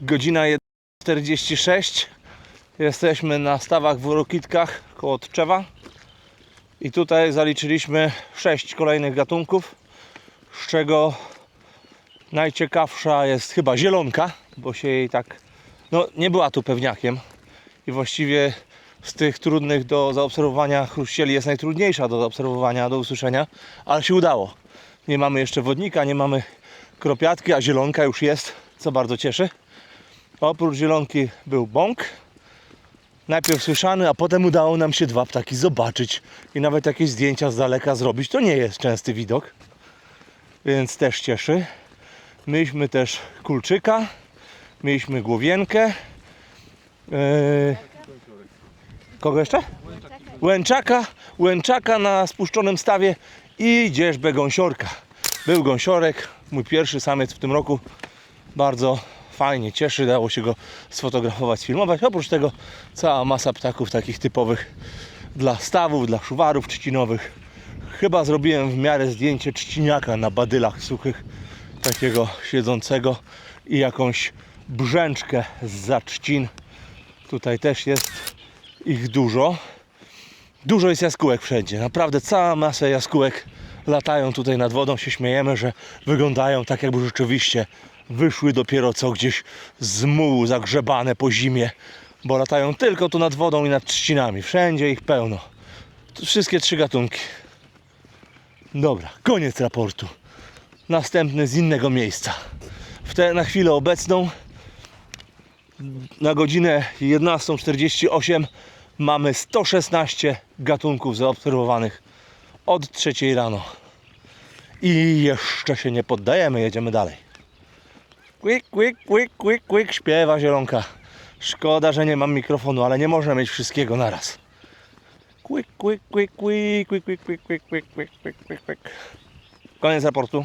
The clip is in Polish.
Godzina 1.46. Jesteśmy na stawach w Urokitkach koło Tczewa. I tutaj zaliczyliśmy 6 kolejnych gatunków, z czego najciekawsza jest chyba zielonka, bo się jej tak, no nie była tu pewniakiem i właściwie z tych trudnych do zaobserwowania chruścieli jest najtrudniejsza do zaobserwowania, do usłyszenia, ale się udało. Nie mamy jeszcze wodnika, nie mamy kropiatki, a zielonka już jest, co bardzo cieszy. Oprócz zielonki był bąk, najpierw słyszany, a potem udało nam się dwa ptaki zobaczyć i nawet jakieś zdjęcia z daleka zrobić. To nie jest częsty widok, więc też cieszy. Mieliśmy też kulczyka, mieliśmy głowienkę. Yy, kogo jeszcze? Łęczaka, łęczaka na spuszczonym stawie i dzierzbę gąsiorka. Był gąsiorek, mój pierwszy samiec w tym roku. Bardzo fajnie cieszy, dało się go sfotografować, sfilmować. Oprócz tego cała masa ptaków takich typowych dla stawów, dla szuwarów trzcinowych. Chyba zrobiłem w miarę zdjęcie trzciniaka na badylach suchych, takiego siedzącego i jakąś brzęczkę z trzcin. Tutaj też jest ich dużo. Dużo jest jaskółek wszędzie, naprawdę cała masa jaskółek latają tutaj nad wodą, się śmiejemy, że wyglądają tak jakby rzeczywiście wyszły dopiero co gdzieś z mułu zagrzebane po zimie, bo latają tylko tu nad wodą i nad trzcinami, wszędzie ich pełno. Tu wszystkie trzy gatunki. Dobra, koniec raportu. Następny z innego miejsca. W te, na chwilę obecną na godzinę 11.48 mamy 116 gatunków zaobserwowanych od 3 rano. I jeszcze się nie poddajemy, jedziemy dalej. Quick, quick, quick, quick, quick, śpiewa zielonka. Szkoda, że nie mam mikrofonu, ale nie można mieć wszystkiego naraz. Quick, quick, quick, quick, quick, quick, quick, quick, quick, quick, quick, quick. Koniec raportu.